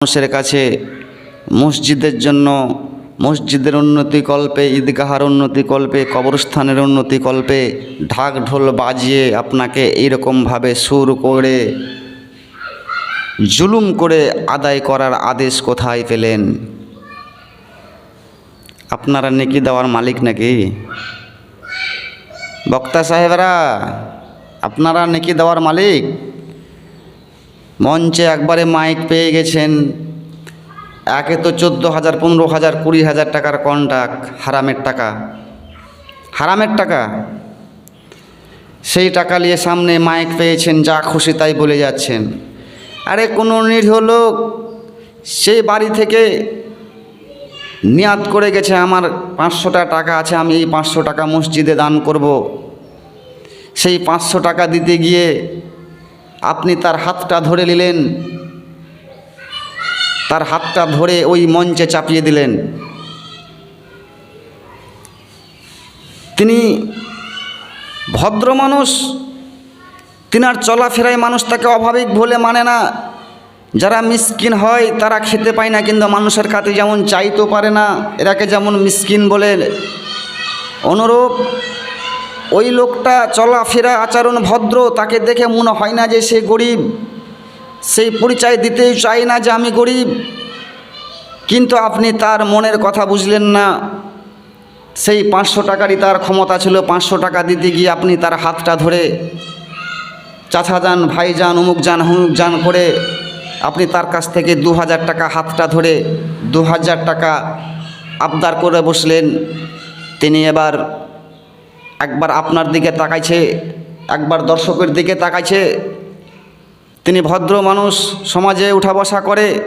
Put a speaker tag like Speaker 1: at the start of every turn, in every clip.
Speaker 1: মানুষের কাছে মসজিদের জন্য, মসজিদের উন্নতি কল্পে, ঈদগাহার উন্নতি কল্পে, কবরস্থানের উন্নতি কল্পে ঢাক ঢোল বাজিয়ে আপনাকে এইরকমভাবে সুর করে, জুলুম করে আদায় করার আদেশ কোথায় পেলেন? আপনারা নেকি দেওয়ার মালিক নাকি? বক্তা সাহেবরা, আপনারা নেকি দেওয়ার মালিক? মঞ্চে একবারে মাইক পেয়ে গেছেন। একে তো চোদ্দ হাজার, পনেরো হাজার, কুড়ি হাজার টাকার কন্ট্রাক্ট হারামের টাকা। হারামের টাকা? সেই টাকা নিয়ে সামনে মাইক পেয়েছেন, যা খুশি তাই বলে যাচ্ছেন। আরে কোনো নিরীহ লোক সেই বাড়ি থেকে নিয়াত করে গেছে, আমার পাঁচশোটা টাকা আছে, আমি এই পাঁচশো টাকা মসজিদে দান করব। সেই পাঁচশো টাকা দিতে গিয়ে আপনি তার হাতটা ধরে নিলেন। তার হাতটা ধরে ওই মঞ্চে চাপিয়ে দিলেন। তিনি ভদ্র মানুষ, তিনার চলাফেরায় মানুষ তাকে অভাবিক বলে মানে না। যারা মিসকিন হয় তারা খেতে পায় না, কিন্তু মানুষের কাছে যেমন চাইতেও পারে না, এরাকে যেমন মিসকিন বলে। অনুরূপ ওই লোকটা চলাফেরা আচরণ ভদ্র, তাকে দেখে মনে হয় না যে সে গরিব। সেই পরিচয় দিতেই চাই না যে আমি গরিব। কিন্তু আপনি তার মনের কথা বুঝলেন না। সেই পাঁচশো টাকারই তার ক্ষমতা ছিল, পাঁচশো টাকা দিতে গিয়ে আপনি তার হাতটা ধরে চাচা যান ভাই যান অমুক যান হুমুক যান করে আপনি তার কাছ থেকে দু হাজার টাকা হাতটা ধরে দু হাজার টাকা আবদার করে বসলেন। তিনি এবার একবার আপনার দিকে তাকাইছে, একবার দর্শকের দিকে তাকাইছে। তিনি ভদ্র মানুষ, সমাজে উঠা বসা করে।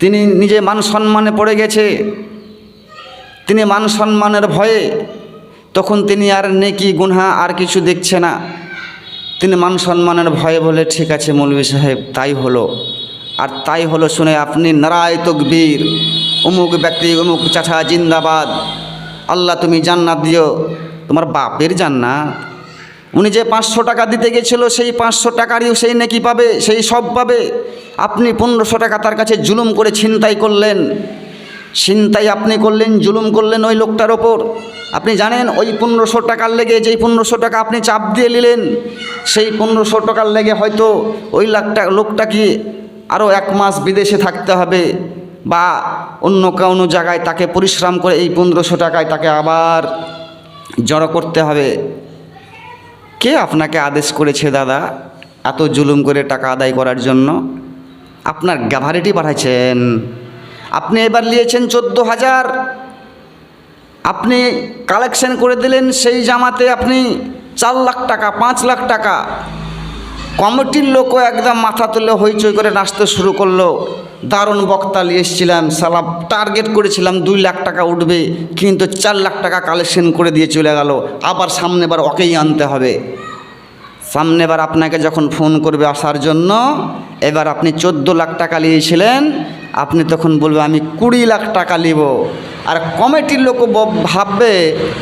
Speaker 1: তিনি নিজে মান সম্মানে পড়ে গেছে। তিনি মান সম্মানের ভয়ে তখন তিনি আর নেকি, গুনহা আর কিছু দেখছে না। তিনি মান সম্মানের ভয়ে বলে, ঠিক আছে মৌলভী সাহেব, তাই হলো। আর তাই হলো শুনে আপনি নারায় তকবীর, অমুক ব্যক্তি, অমুক চাঠা জিন্দাবাদ। আল্লাহ তুমি জান্নাত দিও, তোমার বাপের জান্নাত। উনি যে পাঁচশো টাকা দিতে গেছিল, সেই পাঁচশো টাকারই সেই নেকি পাবে, সেই সব পাবে। আপনি পনেরোশো টাকা তার কাছে জুলুম করে ছিনতাই করলেন। ছিনতাই আপনি করলেন, জুলুম করলেন ওই লোকটার ওপর। আপনি জানেন, ওই পনেরোশো টাকার লেগে যেই পনেরোশো টাকা আপনি চাপ দিয়ে নিলেন, সেই পনেরোশো টাকার লেগে হয়তো ওই লাখটা লোকটা কি আরও এক মাস বিদেশে থাকতে হবে। বা অন্য কোনো জায়গায় তাকে পরিশ্রম করে এই পনেরোশো টাকায় তাকে আবার জড়ো করতে হবে। কে আপনাকে আদেশ করেছে দাদা এত জুলুম করে টাকা আদায় করার জন্য? আপনার গ্যাভারিটি বাড়াইছেন। আপনি এবার নিয়েছেন চোদ্দ হাজার। আপনি কালেকশন করে দিলেন সেই জামাতে আপনি চার লাখ টাকা, পাঁচ লাখ টাকা। কমিটির লোকও একদম মাথা তুলে হইচই করে নাচতে শুরু করল। দারুণ বক্তা নিয়ে এসেছিলাম, সালা টার্গেট করেছিলাম দুই লাখ টাকা উঠবে, কিন্তু চার লাখ টাকা কালেকশন করে দিয়ে চলে গেল। আবার সামনেবার ওকেই আনতে হবে। সামনেবার আপনাকে যখন ফোন করবে আসার জন্য, এবার আপনি চোদ্দ লাখ টাকা নিয়েছিলেন, আপনি তখন বলবে, আমি কুড়ি লাখ টাকা নিব। আর কমিটির লোক ভাববে,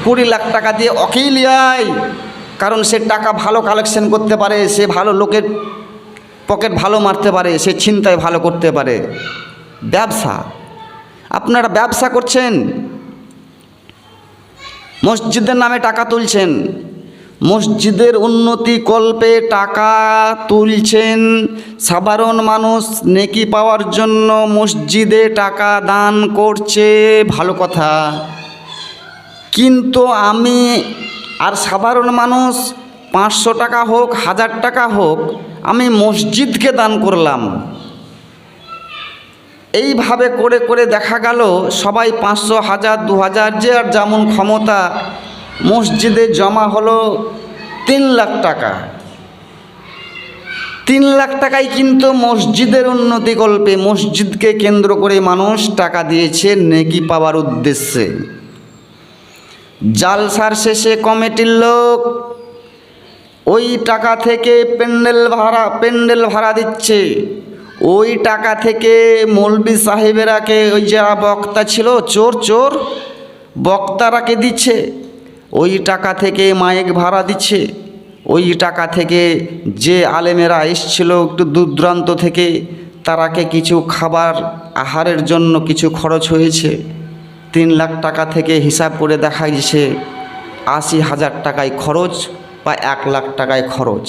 Speaker 1: কুড়ি লাখ টাকা দিয়ে ওকেই লিয়াই কারণ সে টাকা ভালো কালেকশন করতে পারে, সে ভালো লোকের পকেট ভালো মারতে পারে, সে চিন্তায় ভালো করতে পারে। ব্যবসা, আপনারা ব্যবসা করছেন, মসজিদের নামে টাকা তুলছেন, মসজিদের উন্নতি কল্পে টাকা তুলছেন, সাধারণ মানুষ নেকি পাওয়ার জন্য মসজিদে টাকা দান করছে, ভালো কথা। কিন্তু আমি আর সাধারণ মানুষ পাঁচশো টাকা হোক, হাজার টাকা হোক, আমি মসজিদকে দান করলাম। এইভাবে করে করে দেখা গেল, সবাই পাঁচশো, হাজার, দু হাজার, যে আর যেমন ক্ষমতা, মসজিদে জমা হলো তিন লাখ টাকা। তিন লাখ টাকায় কিন্তু মসজিদের উন্নতি কল্পে মসজিদকে কেন্দ্র করে মানুষ টাকা দিয়েছে নেকি পাওয়ার উদ্দেশ্যে। জালসার শেষে কমিটির লোক ওই টাকা থেকে প্যান্ডেল ভাড়া প্যান্ডেল ভাড়া দিচ্ছে। ওই টাকা থেকে মৌলবি সাহেবেরাকে ওই যারা বক্তা ছিল, চোর চোর বক্তারাকে দিচ্ছে? ওই টাকা থেকে মায়েক ভাড়া দিচ্ছে। ওই টাকা থেকে যে আলেমেরা এসছিল একটু দূর দূরান্ত থেকে তারাকে কিছু খাবার, আহারের জন্য কিছু খরচ হয়েছে। তিন লাখ টাকা থেকে হিসাব করে দেখা গেছে আশি হাজার টাকায় খরচ বা এক লাখ টাকায় খরচ।